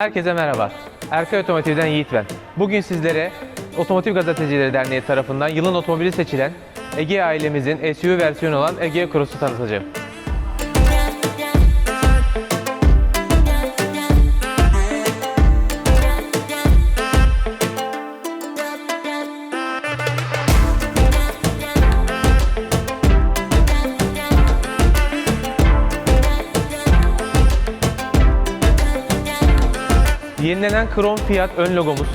Herkese merhaba. Erkay Otomotiv'den Yiğit ben. Bugün sizlere Otomotiv Gazetecileri Derneği tarafından yılın otomobili seçilen Ege ailemizin SUV versiyonu olan Ege Cross'u tanıtacağım. Yenilenen krom fiyat ön logomuz,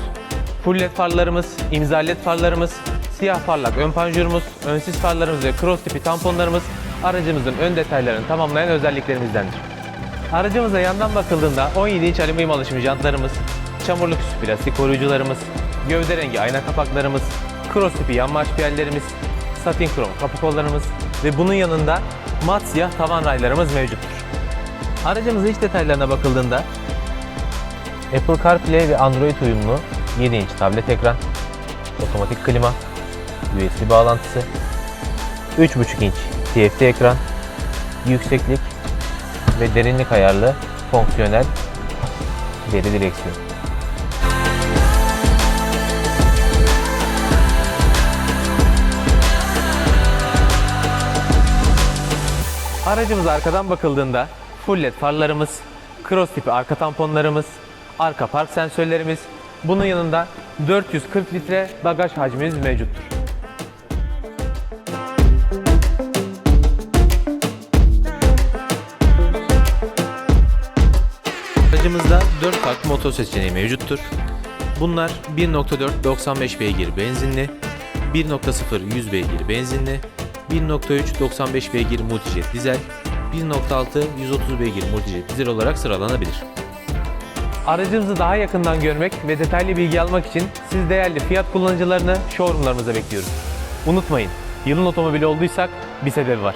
full led farlarımız, imza led farlarımız, siyah parlak ön panjurumuz, önsiz farlarımız ve cross tipi tamponlarımız aracımızın ön detaylarını tamamlayan özelliklerimizdendir. Aracımıza yandan bakıldığında 17 inç alüminyum alışım jantlarımız, çamurluk üstü plastik koruyucularımız, gövde rengi ayna kapaklarımız, cross tipi yan marş piyerlerimiz, satin krom kapı kollarımız ve bunun yanında mat siyah tavan raylarımız mevcuttur. Aracımızın iç detaylarına bakıldığında Apple CarPlay ve Android uyumlu 7 inç tablet ekran, otomatik klima, USB bağlantısı, 3.5 inç TFT ekran, yükseklik ve derinlik ayarlı fonksiyonel deri direksiyon. Aracımız arkadan bakıldığında full led farlarımız, cross tipi arka tamponlarımız, arka park sensörlerimiz, bunun yanında 440 litre bagaj hacmimiz mevcuttur. Aracımızda 4 farklı motor seçeneği mevcuttur. Bunlar 1.4 95 beygir benzinli, 1.0 100 beygir benzinli, 1.3 95 beygir multijet dizel, 1.6 130 beygir multijet dizel olarak sıralanabilir. Aracımızı daha yakından görmek ve detaylı bilgi almak için siz değerli fiyat kullanıcılarını showroomlarımıza bekliyoruz. Unutmayın, yılın otomobili olduysak bir sebebi var.